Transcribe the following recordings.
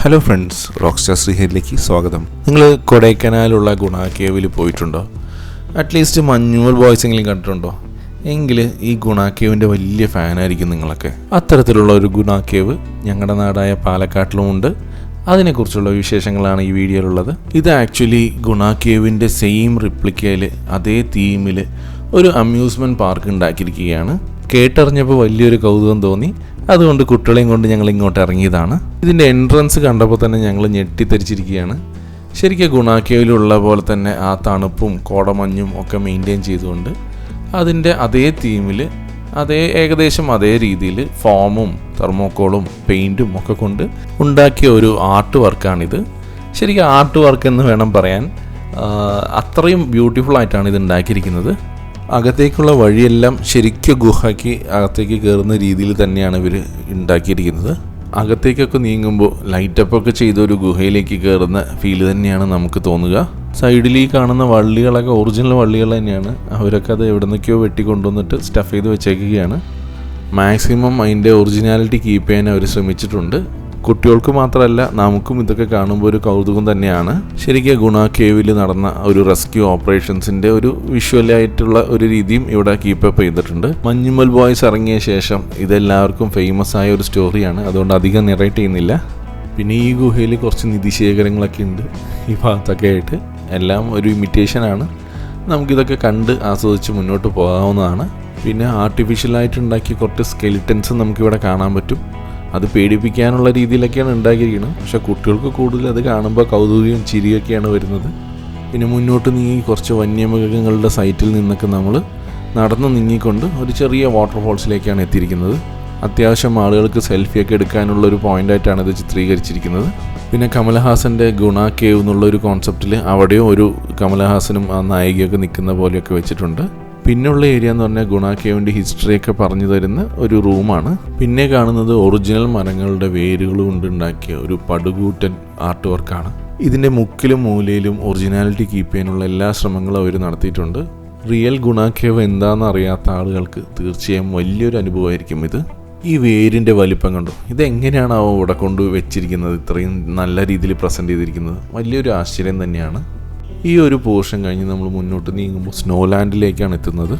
Hello friends rockstar ശ്രീഹരിലേക്ക് സ്വാഗതം. നിങ്ങൾ കൊടൈക്കനാലുള്ള ഗുണ കേവിൽ പോയിട്ടുണ്ടോ അറ്റ്ലീസ്റ്റ് മഞ്ഞൂർ ബോയ്സ് എങ്കിലും കണ്ടിട്ടുണ്ടോ? എങ്കിൽ ഈ ഗുണ കേവിന്റെ വലിയ ഫാനായിരിക്കും നിങ്ങളൊക്കെ. അത്തരത്തിലുള്ള ഒരു ഗുണ കേവ് ഞങ്ങളുടെ നാടായ പാലക്കാട്ടിലും ഉണ്ട്. അതിനെക്കുറിച്ചുള്ള വിശേഷങ്ങളാണ് ഈ വീഡിയോയിലുള്ളത്. ഇത് ആക്ച്വലി ഗുണ കേവിന്റെ സെയിം റിപ്ലിക്കയിൽ അതേ തീമിൽ ഒരു അമ്യൂസ്മെന്റ് പാർക്ക് ഉണ്ടാക്കിയിരിക്കുകയാണ്. കേട്ടറിഞ്ഞപ്പോൾ വലിയൊരു കൗതുകം തോന്നി. അതുകൊണ്ട് കുട്ടികളെയും കൊണ്ട് ഞങ്ങൾ ഇങ്ങോട്ട് ഇറങ്ങിയതാണ്. ഇതിന്റെ എൻട്രൻസ് കണ്ടപ്പോൾ തന്നെ ഞങ്ങൾ ഞെട്ടിത്തെരിച്ചിരിക്കുകയാണ്. ശരിക്കും ഗുണാക്കേവിലുള്ള പോലെ തന്നെ ആ തണുപ്പും കോടമഞ്ഞും ഒക്കെ മെയിന്റെയിൻ ചെയ്തുകൊണ്ട് അതിന്റെ അതേ തീമിൽ അതേ ഏകദേശം അതേ രീതിയിൽ ഫോമും തെർമോക്കോളും പെയിന്റും ഒക്കെ കൊണ്ട് ഉണ്ടാക്കിയ ഒരു ആർട്ട് വർക്കാണിത് ശരിക്കും ആർട്ട് വർക്ക് എന്ന് വേണം പറയാൻ. അത്രയും ബ്യൂട്ടിഫുൾ ആയിട്ടാണ് ഇത് ഉണ്ടാക്കിയിരിക്കുന്നത്. അകത്തേക്കുള്ള വഴിയെല്ലാം ശരിക്കും ഗുഹയ്ക്ക് അകത്തേക്ക് കയറുന്ന രീതിയിൽ തന്നെയാണ് ഇവർ ഉണ്ടാക്കിയിരിക്കുന്നത്. അകത്തേക്കൊക്കെ നീങ്ങുമ്പോൾ ലൈറ്റപ്പൊക്കെ ചെയ്ത ഒരു ഗുഹയിലേക്ക് കയറുന്ന ഫീൽ തന്നെയാണ് നമുക്ക് തോന്നുക. സൈഡിൽ ഈ കാണുന്ന വള്ളികളൊക്കെ ഒറിജിനൽ വള്ളികൾ തന്നെയാണ്. അവരൊക്കെ അത് എവിടെ നിന്നൊക്കെയോ വെട്ടിക്കൊണ്ടുവന്നിട്ട് സ്റ്റഫ് ചെയ്ത് വെച്ചേക്കുകയാണ്. മാക്സിമം അതിന്റെ ഒറിജിനാലിറ്റി കീപ്പ് ചെയ്യാൻ അവർ ശ്രമിച്ചിട്ടുണ്ട്. കുട്ടികൾക്ക് മാത്രമല്ല നമുക്കും ഇതൊക്കെ കാണുമ്പോൾ ഒരു കൗതുകം തന്നെയാണ്. ശരിക്കും ഗുണ കേവിൽ നടന്ന ഒരു റെസ്ക്യൂ ഓപ്പറേഷൻസിന്റെ ഒരു വിഷ്വലായിട്ടുള്ള ഒരു രീതിയും ഇവിടെ കീപ്പപ്പ് ചെയ്തിട്ടുണ്ട്. മഞ്ഞുമൽ ബോയ്സ് ഇറങ്ങിയ ശേഷം ഇതെല്ലാവർക്കും ഫേമസ് ആയ ഒരു സ്റ്റോറിയാണ് അതുകൊണ്ട് അധികം നിറേറ്റ് ചെയ്യുന്നില്ല. പിന്നെ ഈ ഗുഹയിൽ കുറച്ച് നിധിശേഖരങ്ങളൊക്കെ ഉണ്ട്. ഈ ഭാഗത്തൊക്കെ ആയിട്ട് എല്ലാം ഒരു ഇമിറ്റേഷനാണ് നമുക്കിതൊക്കെ കണ്ട് ആസ്വദിച്ച് മുന്നോട്ട് പോകാവുന്നതാണ്. പിന്നെ ആർട്ടിഫിഷ്യലായിട്ട് ഉണ്ടാക്കിയ കുറച്ച് സ്കെലിറ്റൻസ് നമുക്കിവിടെ കാണാൻ പറ്റും. അത് പേടിപ്പിക്കാനുള്ള രീതിയിലൊക്കെയാണ് ഉണ്ടാക്കിയിരിക്കുന്നത്. പക്ഷേ കുട്ടികൾക്ക് കൂടുതൽ അത് കാണുമ്പോൾ കൗതുകവും ചിരിയൊക്കെയാണ് വരുന്നത്. പിന്നെ മുന്നോട്ട് നീങ്ങി കുറച്ച് വന്യമൃഗങ്ങളുടെ സൈറ്റിൽ നിന്നൊക്കെ നമ്മൾ നടന്ന് നീങ്ങിക്കൊണ്ട് ഒരു ചെറിയ വാട്ടർഫോൾസിലേക്കാണ് എത്തിയിരിക്കുന്നത്. അത്യാവശ്യം ആളുകൾക്ക് സെൽഫിയൊക്കെ എടുക്കാനുള്ള ഒരു പോയിന്റായിട്ടാണ് ഇത് ചിത്രീകരിച്ചിരിക്കുന്നത്. പിന്നെ കമലഹാസന്റെ ഗുണ കേവ് എന്നുള്ള ഒരു കോൺസെപ്റ്റിൽ അവിടെയും ഒരു കമലഹാസനും ആ നായികയൊക്കെ നിൽക്കുന്ന പോലെയൊക്കെ വെച്ചിട്ടുണ്ട്. പിന്നുള്ള ഏരിയ എന്ന് പറഞ്ഞാൽ ഗുണ കേവിന്റെ ഹിസ്റ്ററിയൊക്കെ പറഞ്ഞു തരുന്ന ഒരു റൂമാണ്. പിന്നെ കാണുന്നത് ഒറിജിനൽ മരങ്ങളുടെ വേരുകൾ കൊണ്ടുണ്ടാക്കിയ ഒരു പടുകൂറ്റൻ ആർട്ട് വർക്കാണ്. ഇതിന്റെ മുക്കിലും മൂലയിലും ഒറിജിനാലിറ്റി കീപ്പ് ചെയ്യാനുള്ള എല്ലാ ശ്രമങ്ങളും അവർ നടത്തിയിട്ടുണ്ട്. റിയൽ ഗുണാഖ്യവ് എന്താണെന്ന് അറിയാത്ത ആളുകൾക്ക് തീർച്ചയായും വലിയൊരു അനുഭവമായിരിക്കും ഇത്. ഈ വേരിന്റെ വലിപ്പം കണ്ടു? ഇതെങ്ങനെയാണ് അവ ഇവിടെ കൊണ്ട് വെച്ചിരിക്കുന്നത്? ഇത്രയും നല്ല രീതിയിൽ പ്രസന്റ് ചെയ്തിരിക്കുന്നത്? വലിയൊരു ആശ്ചര്യം തന്നെയാണ്. ഈ ഒരു പോർഷൻ കഴിഞ്ഞ് നമ്മൾ മുന്നോട്ട് നീങ്ങുമ്പോൾ സ്നോ ലാൻഡിലേക്കാണ് എത്തുന്നത്.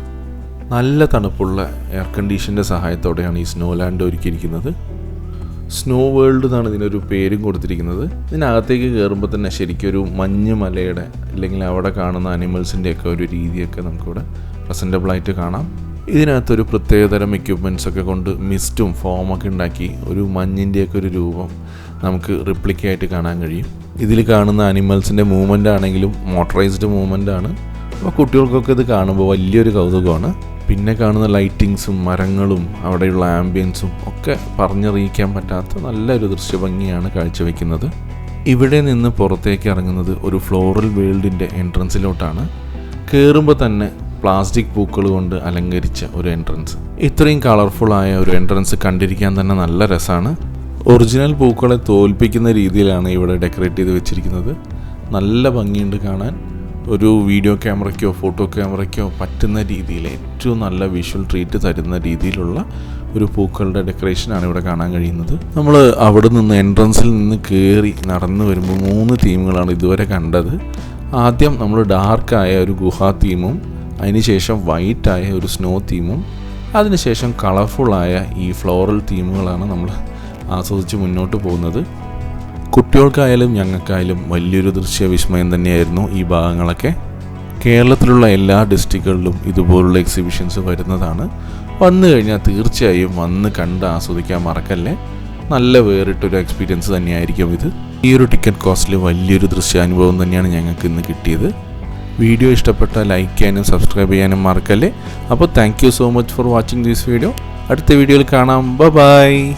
നല്ല തണുപ്പുള്ള എയർ കണ്ടീഷന്റെ സഹായത്തോടെയാണ് ഈ സ്നോ ലാൻഡ് ഒരുക്കിയിരിക്കുന്നത്. സ്നോ വേൾഡ് എന്നാണ് ഇതിനൊരു പേരും കൊടുത്തിരിക്കുന്നത്. ഇതിനകത്തേക്ക് കയറുമ്പോൾ തന്നെ ശരിക്കും ഒരു മഞ്ഞ് മലയുടെ അല്ലെങ്കിൽ അവിടെ കാണുന്ന അനിമൽസിന്റെയൊക്കെ ഒരു രീതിയൊക്കെ നമുക്കിവിടെ പ്രസന്റബിളായിട്ട് കാണാം. ഇതിനകത്തൊരു പ്രത്യേകതരം എക്യുപ്മെന്റ്സ് ഒക്കെ കൊണ്ട് മിസ്റ്റും ഫോമൊക്കെ ഉണ്ടാക്കി ഒരു മഞ്ഞിന്റെയൊക്കെ ഒരു രൂപം നമുക്ക് റിപ്ലിക്കായിട്ട് കാണാൻ കഴിയും. ഇതിൽ കാണുന്ന അനിമൽസിന്റെ മൂവ്മെന്റ് ആണെങ്കിലും മോട്ടറൈസ്ഡ് മൂവ്മെന്റ് ആണ്. അപ്പോൾ കുട്ടികൾക്കൊക്കെ ഇത് കാണുമ്പോൾ വലിയൊരു കൗതുകമാണ്. പിന്നെ കാണുന്ന ലൈറ്റിങ്സും മരങ്ങളും അവിടെയുള്ള ആംബിയൻസും ഒക്കെ പറഞ്ഞറിയിക്കാൻ പറ്റാത്ത നല്ലൊരു ദൃശ്യഭംഗിയാണ് കാഴ്ചവെക്കുന്നത്. ഇവിടെ നിന്ന് പുറത്തേക്ക് ഇറങ്ങുന്നത് ഒരു ഫ്ലോറൽ വേൾഡിന്റെ എൻട്രൻസിലോട്ടാണ് കയറുമ്പോൾ തന്നെ പ്ലാസ്റ്റിക് പൂക്കൾ കൊണ്ട് അലങ്കരിച്ച ഒരു എൻട്രൻസ് ഇത്രയും കളർഫുൾ ആയ ഒരു എൻട്രൻസ് കണ്ടിരിക്കാൻ തന്നെ നല്ല രസമാണ്. ഒറിജിനൽ പൂക്കളെ തോൽപ്പിക്കുന്ന രീതിയിലാണ് ഇവിടെ ഡെക്കറേറ്റ് ചെയ്ത് വെച്ചിരിക്കുന്നത്. നല്ല ഭംഗിയുണ്ട് കാണാൻ. ഒരു വീഡിയോ ക്യാമറയ്ക്കോ ഫോട്ടോ ക്യാമറയ്ക്കോ പറ്റുന്ന രീതിയിൽ ഏറ്റവും നല്ല വിഷ്വൽ ട്രീറ്റ് തരുന്ന രീതിയിലുള്ള ഒരു പൂക്കളുടെ ഡെക്കറേഷനാണ് ഇവിടെ കാണാൻ കഴിയുന്നത്. നമ്മൾ അവിടെ നിന്ന് എൻട്രൻസിൽ നിന്ന് കയറി നടന്നു വരുമ്പോൾ മൂന്ന് തീമുകളാണ് ഇതുവരെ കണ്ടത്. ആദ്യം നമ്മൾ ഡാർക്കായ ഒരു ഗുഹാ തീമും അതിനുശേഷം വൈറ്റായ ഒരു സ്നോ തീമും അതിനുശേഷം കളർഫുള്ളായ ഈ ഫ്ലോറൽ തീമുകളാണ് നമ്മൾ ആസ്വദിച്ച് മുന്നോട്ട് പോകുന്നത്. കുട്ടികൾക്കായാലും ഞങ്ങൾക്കായാലും വലിയൊരു ദൃശ്യവിസ്മയം തന്നെയായിരുന്നു ഈ ഭാഗങ്ങളൊക്കെ. കേരളത്തിലുള്ള എല്ലാ ഡിസ്ട്രിക്റ്റുകളിലും ഇതുപോലുള്ള എക്സിബിഷൻസ് വരുന്നതാണ്. വന്നു കഴിഞ്ഞാൽ തീർച്ചയായും വന്ന് കണ്ട് ആസ്വദിക്കാൻ മറക്കല്ലേ? നല്ല വേറിട്ടൊരു എക്സ്പീരിയൻസ് തന്നെയായിരിക്കും ഇത്. ഈ ഒരു ടിക്കറ്റ് കോസ്റ്റിൽ വലിയൊരു ദൃശ്യാനുഭവം തന്നെയാണ് ഞങ്ങൾക്ക് ഇന്ന് കിട്ടിയത്. വീഡിയോ ഇഷ്ടപ്പെട്ട ലൈക്ക് ചെയ്യാനും സബ്സ്ക്രൈബ് ചെയ്യാനും മറക്കല്ലേ? അപ്പോൾ thank so much for watching this video അടുത്ത വീഡിയോയിൽ കാണാം. ബൈ